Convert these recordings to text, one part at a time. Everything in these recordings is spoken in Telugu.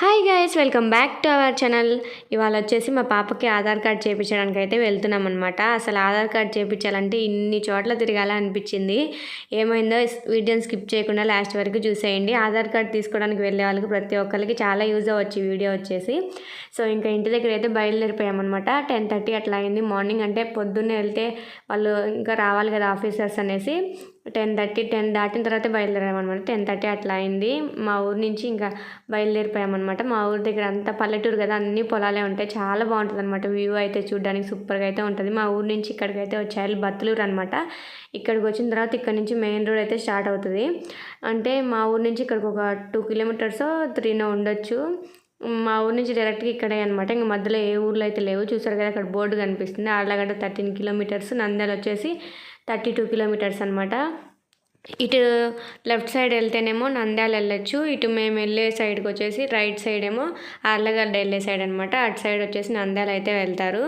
Hi guys welcome back to our channel ఇవాళ వచ్చేసి మా పాపకి ఆధార్ కార్డ్ చేయించడానికి అయితే వెళ్తున్నాం అనమాట అసలు ఆధార్ కార్డ్ చేయించాలంటే ఇన్ని చోట్ల తిరగాల అనిపించింది. ఏమైందో వీడియోని స్కిప్ చేయకుండా లాస్ట్ వరకు చూసేయండి. ఆధార్ కార్డ్ తీసుకోవడానికి వెళ్ళే వాళ్ళకి ప్రతి ఒక్కరికి చాలా యూజ్ అవ్వచ్చు వీడియో వచ్చేసి. సో ఇంకా ఇంటి దగ్గర అయితే బయలుదేరిపోయామన్నమాట టెన్ థర్టీ అట్లా అయింది. మార్నింగ్ అంటే పొద్దున్నే వెళ్తే వాళ్ళు ఇంకా రావాలి కదా ఆఫీసర్స్ అనేసి. టెన్ థర్టీ టెన్ దాటిన తర్వాత బయలుదేరామన్నమాట. టెన్ థర్టీ అట్లా అయింది. మా ఊరు నుంచి ఇంకా బయలుదేరిపోయామన్నమాట. మా ఊరి దగ్గర అంతా పల్లెటూరు కదా అన్ని పొలాలే ఉంటాయి. చాలా బాగుంటుంది అనమాట వ్యూ అయితే చూడడానికి సూపర్గా అయితే ఉంటుంది. మా ఊరు నుంచి ఇక్కడికి అయితే వచ్చాయి బత్తులూరు అనమాట ఇక్కడికి వచ్చిన తర్వాత ఇక్కడ నుంచి మెయిన్ రోడ్ అయితే స్టార్ట్ అవుతుంది. అంటే మా ఊరు నుంచి ఇక్కడికి ఒక టూ కిలోమీటర్స్ త్రీనో ఉండొచ్చు. మా ఊరు నుంచి డైరెక్ట్గా ఇక్కడే అనమాట ఇంకా మధ్యలో ఏ ఊర్లో అయితే లేవు. చూసారు కదా అక్కడ బోర్డు కనిపిస్తుంది. ఆళ్ళగడ్డ థర్టీన్ కిలోమీటర్స్ నంద్యాల వచ్చేసి థర్టీ టూ కిలోమీటర్స్ అనమాట ఇటు లెఫ్ట్ సైడ్ వెళ్తేనేమో నంద్యాల వెళ్ళొచ్చు. ఇటు మేము వెళ్ళే సైడ్కి వచ్చేసి రైట్ సైడ్ ఏమో అర్లగడ్డ వెళ్ళే సైడ్ అనమాట అటు సైడ్ వచ్చేసి నంద్యాల అయితే వెళ్తారు.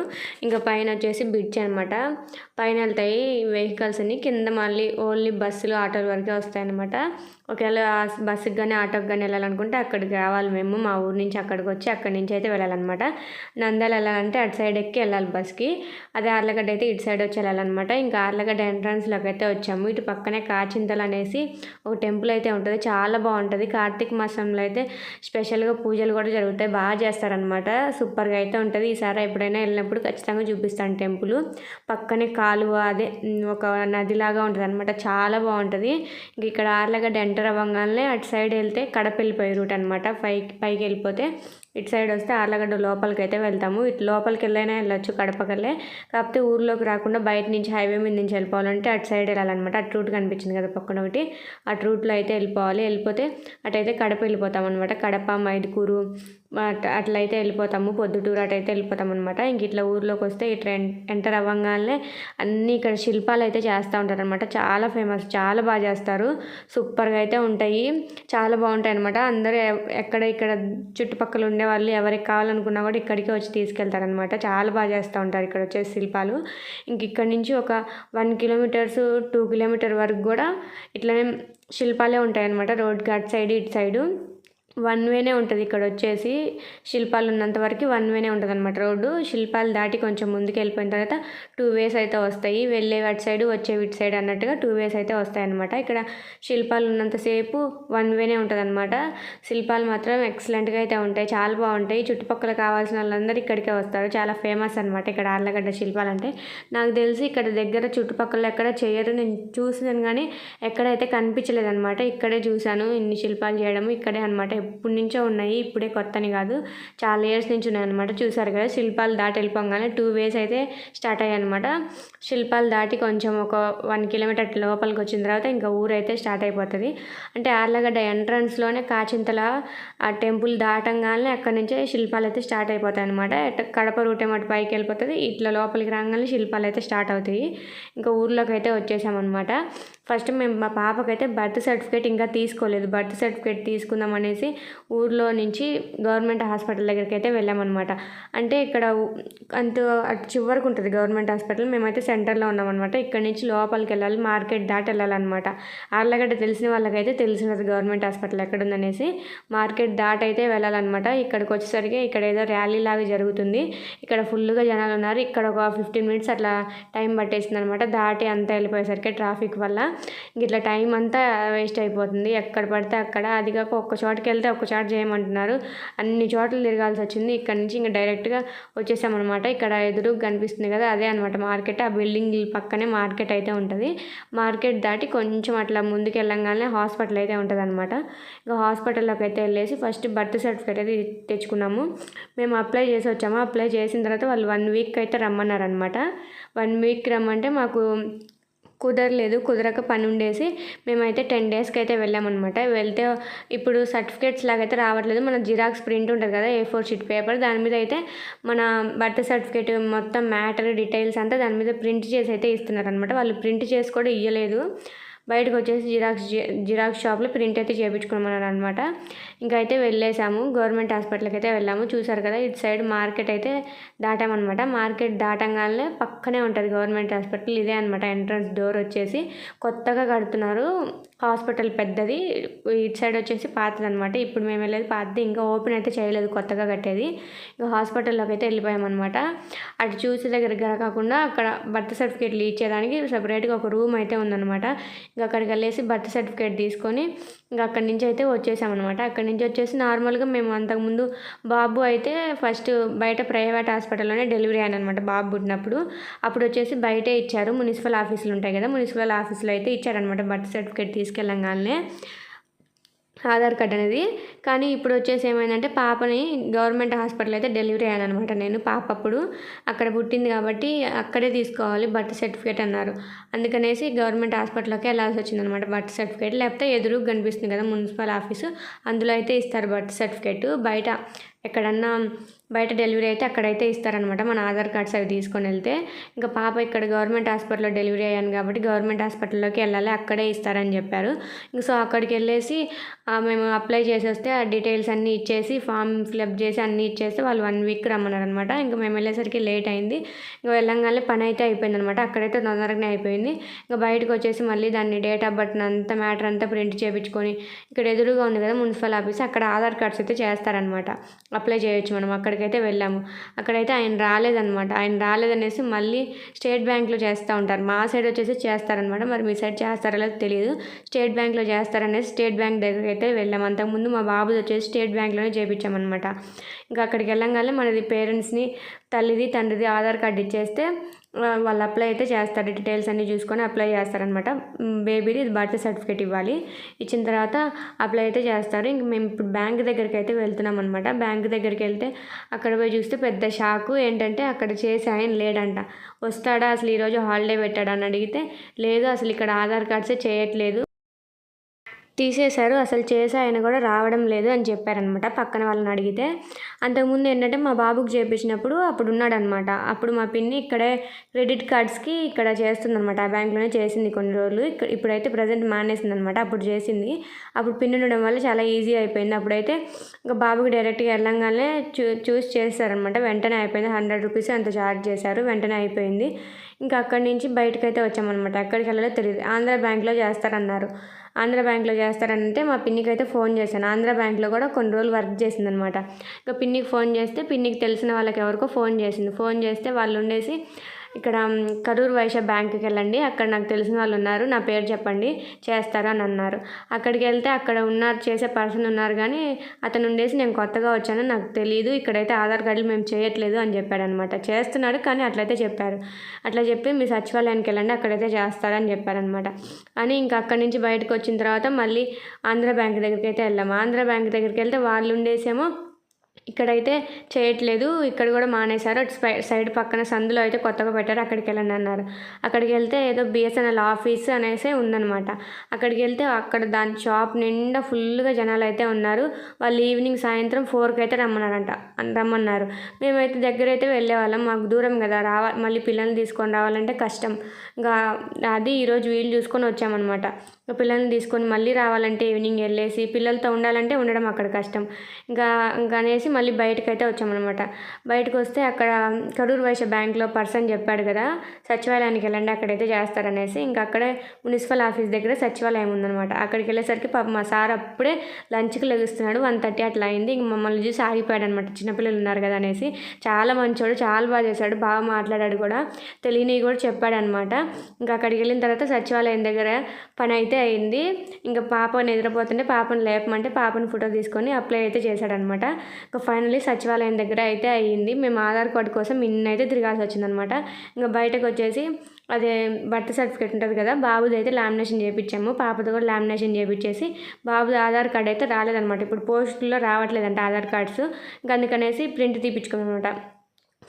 ఇంకా పైన వచ్చేసి బ్రిడ్జ్ అనమాట పైన వెళ్తాయి వెహికల్స్ అన్ని. కింద మళ్ళీ ఓన్లీ బస్సులు ఆటోల వరకే వస్తాయి అనమాట ఒకవేళ బస్సుకి కానీ ఆటోకి కానీ వెళ్ళాలనుకుంటే అక్కడికి రావాలి మేము. మా ఊరు నుంచి అక్కడికి వచ్చి అక్కడి నుంచి అయితే వెళ్ళాలన్నమాట. నంద్యాల వెళ్ళాలంటే అటు సైడ్ ఎక్కి వెళ్ళాలి బస్కి అదే అర్లగడ్డ అయితే ఇటు సైడ్ వచ్చి వెళ్ళాలన్నమాట. ఇంకా అర్లగడ్డ ఎంట్రన్స్లోకి అయితే వచ్చాము. ఇటు పక్కనే చింతలు అనేసి ఒక టెంపుల్ అయితే ఉంటుంది. చాలా బాగుంటుంది. కార్తీక మాసంలో అయితే స్పెషల్గా పూజలు కూడా జరుగుతాయి. బాగా చేస్తారనమాట సూపర్గా అయితే ఉంటుంది. ఈసారి ఎప్పుడైనా వెళ్ళినప్పుడు ఖచ్చితంగా చూపిస్తాను టెంపుల్. పక్కనే కాలువ అదే ఒక నదిలాగా ఉంటుంది అనమాట చాలా బాగుంటుంది. ఇంక ఇక్కడ ఆర్లగడ్డ ఎంటర్ అవ్వగానే అటు సైడ్ వెళ్తే కడప వెళ్ళిపోయే రూట్ అనమాట పైకి పైకి వెళ్ళిపోతే ఇటు సైడ్ వస్తే ఆర్లగడ్డ లోపలికి అయితే వెళ్తాము. ఇటు లోపలికి వెళ్ళైనా వెళ్ళొచ్చు కడపకల్లే కాకపోతే ఊర్లోకి రాకుండా బయట నుంచి హైవే మీద నుంచి వెళ్ళిపోవాలంటే అటు సైడ్ వెళ్ళాలన్నమాట. అటు రూట్ కనిపించింది కదా పక్కన ఒకటి. అటు రూట్లో అయితే వెళ్ళిపోవాలి. వెళ్ళిపోతే అటైతే కడప వెళ్ళిపోతాం అనమాట కడప మైదుకూరు అట్లయితే వెళ్ళిపోతాము పొద్దుటూరు అటైతే వెళ్ళిపోతాం అనమాట ఇంక ఇట్లా ఊర్లోకి వస్తే ఇట్లా ఎంటర్ అవ్వగానే అన్నీ ఇక్కడ శిల్పాలు అయితే చేస్తూ ఉంటారు అనమాట చాలా ఫేమస్ చాలా బాగా చేస్తారు. సూపర్గా అయితే ఉంటాయి. చాలా బాగుంటాయి అనమాట అందరూ ఎక్కడ ఇక్కడ చుట్టుపక్కల ఉండే వాళ్ళు ఎవరికి కావాలనుకున్నా కూడా ఇక్కడికి వచ్చి తీసుకెళ్తారనమాట చాలా బాగా చేస్తూ ఉంటారు ఇక్కడ వచ్చే శిల్పాలు. ఇంక ఇక్కడ నుంచి ఒక వన్ కిలోమీటర్స్ టూ కిలోమీటర్ వరకు కూడా ఇట్లనే శిల్పాలే ఉంటాయన్నమాట. రోడ్ ఘాట్ సైడ్ ఇటు సైడు. వన్ వేనే ఉంటుంది ఇక్కడ వచ్చేసి. శిల్పాలు ఉన్నంత వరకు వన్ వేనే ఉంటుంది అనమాట రోడ్డు. శిల్పాలు దాటి కొంచెం ముందుకు వెళ్ళిపోయిన తర్వాత టూ వేస్ అయితే వస్తాయి. వెళ్ళే అటు సైడ్ వచ్చే ఇటు సైడ్ అన్నట్టుగా టూ వేస్ అయితే వస్తాయి అనమాట ఇక్కడ శిల్పాలు ఉన్నంతసేపు వన్ వేనే ఉంటుంది అనమాట శిల్పాలు మాత్రం ఎక్సలెంట్గా అయితే ఉంటాయి. చాలా బాగుంటాయి. చుట్టుపక్కల కావాల్సిన వాళ్ళందరూ ఇక్కడికే వస్తారు. చాలా ఫేమస్ అనమాట ఇక్కడ ఆర్లగడ్డ శిల్పాలు అంటే నాకు తెలిసి ఇక్కడ దగ్గర చుట్టుపక్కల ఎక్కడ చేయరు. నేను చూసినాను కానీ ఎక్కడైతే కనిపించలేదు అనమాట ఇక్కడే చూశాను. ఇన్ని శిల్పాలు చేయడం ఇక్కడే అనమాట ఎప్పటి నుంచో ఉన్నాయి ఇప్పుడే కొత్తని కాదు. చాలా ఇయర్స్ నుంచి ఉన్నాయి అనమాట చూసారు కదా శిల్పాలు దాటి వెళ్ళిపోగానే టూ వేస్ అయితే స్టార్ట్ అయ్యాయి అనమాట శిల్పాలు దాటి కొంచెం ఒక వన్ కిలోమీటర్ లోపలికి వచ్చిన తర్వాత ఇంకా ఊరు అయితే స్టార్ట్ అయిపోతుంది. అంటే ఆర్లగడ్డ ఎంట్రన్స్లోనే కాచింతల ఆ టెంపుల్ దాటంగానే అక్కడి నుంచే శిల్పాలు అయితే స్టార్ట్ అయిపోతాయి అనమాట కడప రూట్ ఏమో పైకి వెళ్ళిపోతుంది ఇట్లా లోపలికి రాగానే శిల్పాలు అయితే స్టార్ట్ అవుతాయి. ఇంకా ఊర్లోకి అయితే వచ్చేసామన్నమాట. ఫస్ట్ మేము మా పాపకైతే బర్త్ సర్టిఫికేట్ ఇంకా తీసుకోలేదు. బర్త్ సర్టిఫికేట్ తీసుకుందాం అనేసి ఊర్లో నుంచి గవర్నమెంట్ హాస్పిటల్ దగ్గరికి అయితే వెళ్ళామన్నమాట. అంటే ఇక్కడ అంత అటు చివరికి ఉంటుంది గవర్నమెంట్ హాస్పిటల్. మేమైతే సెంటర్లో ఉన్నామన్నమాట. ఇక్కడ నుంచి లోపలికి వెళ్ళాలి మార్కెట్ దాటి వెళ్ళాలన్నమాట. ఆర్లగడ్డ తెలిసిన వాళ్ళకైతే తెలిసినది గవర్నమెంట్ హాస్పిటల్ ఎక్కడ ఉందనేసి మార్కెట్ దాటి అయితే వెళ్ళాలన్నమాట. ఇక్కడికి వచ్చేసరికి ఇక్కడ ఏదో ర్యాలీ లాగా జరుగుతుంది. ఇక్కడ ఫుల్గా జనాలు ఉన్నారు ఇక్కడ ఒక ఫిఫ్టీన్ మినిట్స్ అట్లా టైం పట్టేసింది అనమాట దాటి అంతా వెళ్ళిపోయేసరికి ట్రాఫిక్ వల్ల ఇట్లా టైం అంతా వేస్ట్ అయిపోతుంది. ఎక్కడ పడితే అక్కడ. అది కాక ఒక్క చోటుకి వెళ్తే ఒక్క చోట చేయమంటున్నారు. అన్ని చోట్ల తిరగాల్సి వచ్చింది. ఇక్కడ నుంచి ఇంకా డైరెక్ట్గా వచ్చేసామన్నమాట. ఇక్కడ ఎదురు కనిపిస్తుంది కదా అదే అనమాట మార్కెట్. ఆ బిల్డింగ్ పక్కనే మార్కెట్ అయితే ఉంటుంది. మార్కెట్ దాటి కొంచెం అట్లా ముందుకు వెళ్ళంగానే హాస్పిటల్ అయితే ఉంటుంది అనమాట ఇంకా హాస్పిటల్లోకి అయితే వెళ్ళేసి ఫస్ట్ బర్త్ సర్టిఫికేట్ అయితే తెచ్చుకున్నాము. మేము అప్లై చేసి వచ్చాము. అప్లై చేసిన తర్వాత వాళ్ళు వన్ వీక్ అయితే రమ్మన్నారనమాట వన్ వీక్ రమ్మంటే మాకు కుదరలేదు కుదరక పని ఉండేసి మేమైతే టెన్ డేస్కి అయితే వెళ్ళామన్నమాట. వెళ్తే ఇప్పుడు సర్టిఫికేట్స్ లాగైతే రావట్లేదు. మన జిరాక్స్ ప్రింట్ ఉంటుంది కదా ఏ ఫోర్ షీట్ పేపర్ దాని మీద అయితే మన బర్త్ సర్టిఫికేట్ మొత్తం మ్యాటర్ డీటెయిల్స్ అంతా దాని మీద ప్రింట్ చేసి అయితే ఇస్తున్నారు అనమాట వాళ్ళు ప్రింట్ చేసి కూడా ఇవ్వలేదు బయటకు వచ్చేసి జిరాక్స్ జిరాక్స్ షాప్లో ప్రింట్ అయితే చేయించుకోమన్నారు అనమాట ఇంకా అయితే వెళ్ళేసాము గవర్నమెంట్ హాస్పిటల్కి అయితే వెళ్ళాము. చూసారు కదా ఇటు సైడ్ మార్కెట్ అయితే దాటామన్నమాట. మార్కెట్ దాటంగానే పక్కనే ఉంటుంది గవర్నమెంట్ హాస్పిటల్. ఇదే అనమాట ఎంట్రన్స్ డోర్ వచ్చేసి. కొత్తగా కడుతున్నారు. హాస్పిటల్ పెద్దది. ఇటు సైడ్ వచ్చేసి పాతది అనమాట ఇప్పుడు మేము వెళ్ళేది పాతది. ఇంకా ఓపెన్ అయితే చేయలేదు కొత్తగా కట్టేది. ఇంకా హాస్పిటల్లోకి అయితే వెళ్ళిపోయామన్నమాట. అటు చూసే దగ్గర కాకుండా అక్కడ బర్త్ సర్టిఫికేట్లు ఇచ్చేదానికి సపరేట్గా ఒక రూమ్ అయితే ఉందన్నమాట. ఇంకా అక్కడికి వెళ్ళేసి బర్త్ సర్టిఫికేట్ తీసుకొని ఇంకా అక్కడి నుంచి అయితే వచ్చేసామన్నమాట. అక్కడి నుంచి వచ్చేసి నార్మల్గా మేము అంతకుముందు బాబు అయితే ఫస్ట్ బయట ప్రైవేట్ హాస్పిటల్లోనే డెలివరీ అయ్యాను అనమాట బాబు పుట్టినప్పుడు. అప్పుడు వచ్చేసి బయటే ఇచ్చారు. మున్సిపల్ ఆఫీసులు ఉంటాయి కదా మున్సిపల్ ఆఫీసులో అయితే ఇచ్చారనమాట బర్త్ సర్టిఫికేట్ తీసుకెళ్ళంగానే. ఆధార్ కార్డ్ అనేది. కానీ ఇప్పుడు వచ్చేసి ఏమైందంటే పాపని గవర్నమెంట్ హాస్పిటల్ అయితే డెలివరీ అయ్యాను అనమాట నేను పాప అప్పుడు అక్కడ పుట్టింది కాబట్టి అక్కడే తీసుకోవాలి బర్త్ సర్టిఫికేట్ అన్నారు. అందుకనేసి గవర్నమెంట్ హాస్పిటల్కి వెళ్ళాల్సి వచ్చింది అనమాట బర్త్ సర్టిఫికేట్. లేకపోతే ఎదురు కనిపిస్తుంది కదా మున్సిపల్ ఆఫీసు. అందులో అయితే ఇస్తారు బర్త్ సర్టిఫికేట్. బయట ఎక్కడన్నా బయట డెలివరీ అయితే అక్కడైతే ఇస్తారనమాట మన ఆధార్ కార్డ్స్ అవి తీసుకొని వెళ్తే ఇంకా పాప ఇక్కడ గవర్నమెంట్ హాస్పిటల్లో డెలివరీ అయ్యాను కాబట్టి గవర్నమెంట్ హాస్పిటల్లోకి వెళ్ళాలి అక్కడే ఇస్తారని చెప్పారు. ఇంక సో అక్కడికి వెళ్ళేసి మేము అప్లై చేసేస్తే ఆ డీటెయిల్స్ అన్నీ ఇచ్చేసి ఫామ్ ఫిలప్ చేసి అన్నీ ఇచ్చేస్తే వాళ్ళు వన్ వీక్ రమ్మన్నారనమాట ఇంకా మేము వెళ్ళేసరికి లేట్ అయింది. ఇంకా వెళ్ళంగానే పని అయితే అయిపోయింది అనమాట అక్కడైతే తొందరగానే అయిపోయింది. ఇంకా బయటకు వచ్చేసి మళ్ళీ దాన్ని డేట్ ఆఫ్ బర్త్ అంతా మ్యాటర్ అంతా ప్రింట్ చేయించుకొని ఇక్కడ ఎదురుగా ఉంది కదా మున్సిపల్ ఆఫీస్ అక్కడ ఆధార్ కార్డ్స్ అయితే చేస్తారనమాట అప్లై చేయొచ్చు మనం అక్కడికి అయితే వెళ్ళాము. అక్కడైతే ఆయన రాలేదనమాట ఆయన రాలేదనేసి మళ్ళీ స్టేట్ బ్యాంక్లో చేస్తూ ఉంటారు. మా సైడ్ వచ్చేసి చేస్తారనమాట మరి మీ సైడ్ చేస్తారో లేదో తెలియదు. స్టేట్ బ్యాంక్లో చేస్తారనేసి స్టేట్ బ్యాంక్ దగ్గరికి అయితే వెళ్ళాము. అంతకుముందు మా బాబుది వచ్చేసి స్టేట్ బ్యాంక్లోనే చేయించామన్నమాట ఇంకా అక్కడికి వెళ్ళంగానే మనది పేరెంట్స్ని తల్లిది తండ్రిది ఆధార్ కార్డు ఇచ్చేస్తే వాళ్ళు అప్లై అయితే చేస్తారు. డీటెయిల్స్ అన్నీ చూసుకొని అప్లై చేస్తారనమాట బేబీది బర్త్ సర్టిఫికేట్ ఇవ్వాలి. ఇచ్చిన తర్వాత అప్లై అయితే చేస్తారు. ఇంక మేము ఇప్పుడు బ్యాంక్ దగ్గరికి అయితే వెళ్తున్నాం అనమాట బ్యాంక్ దగ్గరికి వెళ్తే అక్కడ పోయి చూస్తే పెద్ద షాకు ఏంటంటే అక్కడ చేసి ఆయన లేడంట. వస్తాడా? అసలు ఈరోజు హాలిడే పెట్టాడా? అని అడిగితే లేదు అసలు ఇక్కడ ఆధార్ కార్డ్సే చేయట్లేదు. తీసేశారు. అసలు చేసే ఆయన కూడా రావడం లేదు అని చెప్పారనమాట పక్కన వాళ్ళని అడిగితే. అంతకుముందు ఏంటంటే మా బాబుకి చేపించినప్పుడు అప్పుడు ఉన్నాడనమాట అప్పుడు మా పిన్ని ఇక్కడే క్రెడిట్ కార్డ్స్కి ఇక్కడ చేస్తుందనమాట ఆ బ్యాంక్లోనే చేసింది కొన్ని రోజులు. ఇక్కడ ఇప్పుడైతే ప్రజెంట్ మానేసింది అనమాట అప్పుడు చేసింది. అప్పుడు పిన్ ఉండడం వల్ల చాలా ఈజీ అయిపోయింది. అప్పుడైతే ఇంకా బాబుకి డైరెక్ట్గా వెళ్ళంగానే చూ చూస్ చేస్తారనమాట వెంటనే అయిపోయింది. హండ్రెడ్ రూపీస్ అంత ఛార్జ్ చేశారు. వెంటనే అయిపోయింది. ఇంకా అక్కడి నుంచి బయటకైతే వచ్చామన్నమాట. ఎక్కడికి వెళ్ళాలో తెలియదు ఆంధ్ర బ్యాంక్లో చేస్తారన్నారు. ఆంధ్ర బ్యాంక్లో చేస్తారంటే మా పిన్నికి అయితే ఫోన్ చేశాను. ఆంధ్ర బ్యాంక్లో కూడా కొన్ని రోజులు వర్క్ చేసిందనమాట ఇంకా పిన్నికి ఫోన్ చేస్తే పిన్నికి తెలిసిన వాళ్ళకి ఎవరికో ఫోన్ చేసింది. ఫోన్ చేస్తే వాళ్ళు ఉండేసి ఇక్కడ కరూర్ వైశ్య బ్యాంకుకి వెళ్ళండి అక్కడ నాకు తెలిసిన వాళ్ళు ఉన్నారు. నా పేరు చెప్పండి. చేస్తారు అని అన్నారు. అక్కడికి వెళ్తే అక్కడ ఉన్నారు చేసే పర్సన్ ఉన్నారు కానీ అతను ఉండేసి నేను కొత్తగా వచ్చాను నాకు తెలియదు ఇక్కడైతే ఆధార్ కార్డులు మేము చేయట్లేదు అని చెప్పాడు అనమాట చేస్తున్నాడు కానీ అట్లయితే చెప్పారు. అట్లా చెప్పి మీ సచివాలయానికి వెళ్ళండి. అక్కడైతే చేస్తారని చెప్పారనమాట. అని ఇంకా అక్కడి నుంచి బయటకు వచ్చిన తర్వాత మళ్ళీ ఆంధ్ర బ్యాంక్ దగ్గరికి అయితే వెళ్ళాము. ఆంధ్ర బ్యాంక్ దగ్గరికి వెళ్తే వాళ్ళు ఉండేసేమో ఇక్కడైతే చేయట్లేదు. ఇక్కడ కూడా మానేశారు. అటు సైడ్ పక్కన సందులో అయితే కొత్తగా పెట్టారు. అక్కడికి వెళ్ళండి అన్నారు అక్కడికి వెళ్తే ఏదో బిఎస్ఎన్ఎల్ ఆఫీస్ అనేసి ఉందనమాట అక్కడికి వెళ్తే అక్కడ దాని షాప్ నిండా ఫుల్గా జనాలు అయితే ఉన్నారు. వాళ్ళు ఈవినింగ్ సాయంత్రం ఫోర్కి అయితే రమ్మన్నారంట రమ్మన్నారు. మేమైతే దగ్గర అయితే వెళ్ళేవాళ్ళం. మాకు దూరం కదా. రావాలి మళ్ళీ పిల్లల్ని తీసుకొని రావాలంటే కష్టం. ఇంకా అది ఈరోజు వీలు చూసుకొని వచ్చామన్నమాట. పిల్లల్ని తీసుకొని మళ్ళీ రావాలంటే ఈవినింగ్ వెళ్ళేసి పిల్లలతో ఉండాలంటే ఉండడం అక్కడ కష్టం. ఇంకా ఇంకా అనేసి మళ్ళీ బయటకైతే అయితే వచ్చామన్నమాట. బయటకు వస్తే అక్కడ కరూర్ వైశ్య బ్యాంక్లో పర్సన్ చెప్పాడు కదా సచివాలయానికి వెళ్ళండి అక్కడైతే చేస్తారనేసి. ఇంకా అక్కడే మున్సిపల్ ఆఫీస్ దగ్గర సచివాలయం ఉందన్నమాట. అక్కడికి వెళ్ళేసరికి పాప మా సార్ అప్పుడే లంచ్కి లెగుస్తున్నాడు వన్ థర్టీ అట్లా అయింది. ఇంక మమ్మల్ని చూసి ఆగిపోయాడు అనమాట చిన్నపిల్లలు ఉన్నారు కదా అనేసి. చాలా మంచోడు చాలా బాగా చేశాడు బాగా మాట్లాడాడు కూడా. తెలియని కూడా చెప్పాడు అనమాట ఇంకా అక్కడికి వెళ్ళిన తర్వాత సచివాలయం దగ్గర పని అయితే అయింది. ఇంకా పాప నిద్రపోతుంటే పాపను లేపమంటే పాపను ఫోటో తీసుకొని అప్లై అయితే చేశాడనమాట. ఇంకా ఫైనలీ సచివాలయం దగ్గర అయితే అయ్యింది మేము ఆధార్ కార్డు కోసం ఇన్నైతే తిరగాల్సి వచ్చిందనమాట. ఇంకా బయటకు వచ్చేసి అదే బర్త్ సర్టిఫికేట్ ఉంటుంది కదా బాబుది అయితే లామినేషన్ చేయించాము పాపది కూడా లామినేషన్ చేయించేసి బాబుది ఆధార్ కార్డ్ అయితే రాలేదనమాట. ఇప్పుడు పోస్టుల్లో రావట్లేదంట ఆధార్ కార్డ్స్. ఇంకా అందుకనేసి ప్రింట్ తీపించుకున్నమాట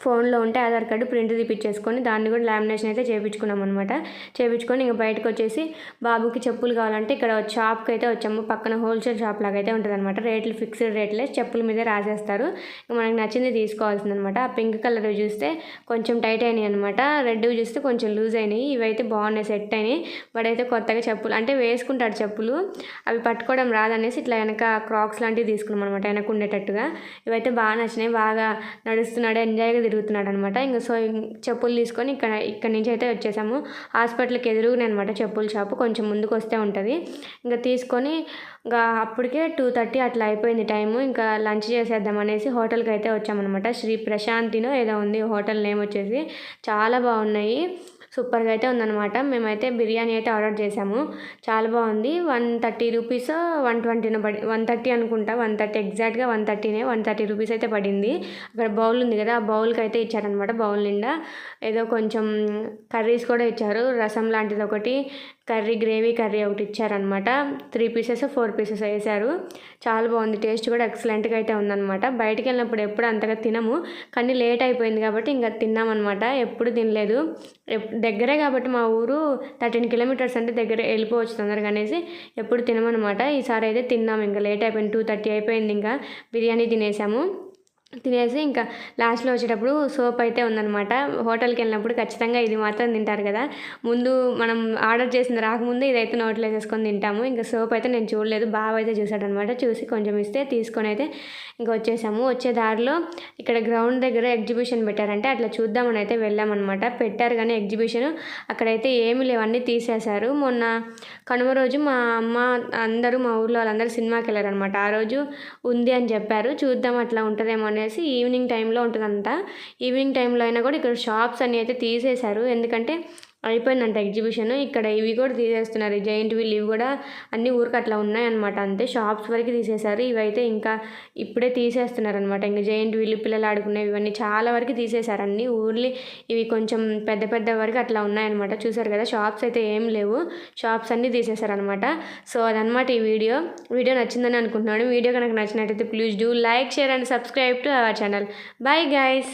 ఫోన్లో ఉంటే ఆధార్ కార్డు ప్రింట్ తీపిచ్చేసుకొని దాన్ని కూడా లామినేషన్ అయితే చేయించుకున్నాం అనమాట చేయించుకొని ఇంకా బయటకు వచ్చేసి బాబుకి చెప్పులు కావాలంటే ఇక్కడ షాప్కి అయితే వచ్చాము. పక్కన హోల్సేల్ షాప్ లాగా అయితే ఉంటుంది అనమాట రేట్లు ఫిక్స్డ్ రేట్లే చెప్పుల మీద రాసేస్తారు. ఇంకా నచ్చింది తీసుకోవాల్సింది అనమాట ఆ పింక్ కలర్ చూస్తే కొంచెం టైట్ అయినాయి అనమాట రెడ్ చూస్తే కొంచెం లూజ్ అయినాయి. ఇవైతే బాగున్నాయి సెట్ అయినాయి. వాడైతే కొత్తగా చెప్పులు అంటే వేసుకుంటాడు చెప్పులు. అవి పట్టుకోవడం రాదనేసి ఇట్లా వెనక క్రాక్స్ లాంటివి తీసుకున్నాం అనమాట వెనక ఉండేటట్టుగా. ఇవైతే బాగా నచ్చినాయి. బాగా నడుస్తున్నాడు. ఎంజాయ్గా తిరుగుతున్నాడు అనమాట ఇంకా సో చెప్పులు తీసుకొని ఇక్కడ ఇక్కడ నుంచి అయితే వచ్చేసాము. హాస్పిటల్కి ఎదురుగానే అనమాట చెప్పుల షాపు. కొంచెం ముందుకు వస్తే ఉంటుంది. ఇంకా తీసుకొని ఇంకా అప్పటికే టూ థర్టీ అట్లా అయిపోయింది టైము. ఇంకా లంచ్ చేసేద్దాం అనేసి హోటల్కి అయితే వచ్చామన్నమాట శ్రీ ప్రశాంతినో ఏదో ఉంది. హోటల్ నేమ్ వచ్చేసి. చాలా బాగున్నాయి. సూపర్గా అయితే ఉందన్నమాట. మేమైతే బిర్యానీ అయితే ఆర్డర్ చేసాము. చాలా బాగుంది. వన్ థర్టీ రూపీస్ వన్ ట్వంటీన పడి వన్ థర్టీ అనుకుంటా వన్ థర్టీ ఎగ్జాక్ట్గా వన్ థర్టీనే వన్ థర్టీ రూపీస్ అయితే పడింది. అక్కడ బౌల్ ఉంది కదా ఆ బౌల్కి అయితే ఇచ్చారనమాట బౌల్ నిండా. ఏదో కొంచెం కర్రీస్ కూడా ఇచ్చారు. రసం లాంటిది ఒకటి కర్రీ గ్రేవీ కర్రీ ఒకటి ఇచ్చారనమాట త్రీ పీసెస్ ఫోర్ పీసెస్ వేసారు. చాలా బాగుంది. టేస్ట్ కూడా ఎక్సలెంట్గా అయితే ఉందన్నమాట. బయటికి వెళ్ళినప్పుడు ఎప్పుడు అంతగా తినము. కానీ లేట్ అయిపోయింది కాబట్టి ఇంకా తిన్నామన్నమాట. ఎప్పుడు తినలేదు. దగ్గరే కాబట్టి మా ఊరు థర్టీన్ కిలోమీటర్స్ అంటే దగ్గర వెళ్ళిపోవచ్చు తొందరగా అనేసి ఎప్పుడు తినమనమాట ఈసారి అయితే తిన్నాము ఇంకా లేట్ అయిపోయింది టూ థర్టీ అయిపోయింది ఇంకా బిర్యానీ తినేసాము. తినేసి ఇంకా లాస్ట్లో వచ్చేటప్పుడు సోప్ అయితే ఉందన్నమాట. హోటల్కి వెళ్ళినప్పుడు ఖచ్చితంగా ఇది మాత్రం తింటారు కదా. ముందు మనం ఆర్డర్ చేసింది రాకముందే ఇదైతే నోట్లో వేసేసుకొని తింటాము. ఇంకా సోప్ అయితే నేను చూడలేదు. బాగా అయితే చూసాడనమాట చూసి కొంచెం ఇస్తే తీసుకొని అయితే ఇంకా వచ్చేసాము. వచ్చే దారిలో ఇక్కడ గ్రౌండ్ దగ్గర ఎగ్జిబిషన్ పెట్టారంటే అట్లా చూద్దామని అయితే వెళ్ళామన్నమాట. పెట్టారు కానీ ఎగ్జిబిషన్ అక్కడైతే ఏమి లేవన్నీ తీసేశారు. మొన్న కనుమ రోజు మా అమ్మ అందరూ మా ఊర్లో వాళ్ళందరూ సినిమాకి వెళ్ళారనమాట ఆ రోజు ఉంది అని చెప్పారు. చూద్దాం అట్లా ఉంటుందేమో అనేసి ఈవినింగ్ టైంలో ఉంటుందంట. ఈవినింగ్ టైంలో అయినా కూడా ఇక్కడ షాప్స్ అన్ని అయితే తీసేశారు. ఎందుకంటే అయిపోయిందంట ఎగ్జిబిషన్. ఇక్కడ ఇవి కూడా తీసేస్తున్నారు. జైంట్ వీల్ ఇవి కూడా అన్ని ఊరికి అట్లా ఉన్నాయన్నమాట. అంతే షాప్స్ వరకు తీసేశారు. ఇవైతే ఇంకా ఇప్పుడే తీసేస్తున్నారు అనమాట ఇంకా జైంట్ వీల్ పిల్లలు ఆడుకునేవి ఇవన్నీ చాలా వరకు తీసేశారు. అన్ని ఊర్లు ఇవి కొంచెం పెద్ద పెద్ద వరకు అట్లా ఉన్నాయన్నమాట. చూసారు కదా షాప్స్ అయితే ఏం లేవు. షాప్స్ అన్నీ తీసేశారనమాట సో అదనమాట ఈ వీడియో. వీడియో నచ్చిందని అనుకుంటున్నాను. వీడియో కనుక నచ్చినట్టయితే please do like share and subscribe to our channel. Bye guys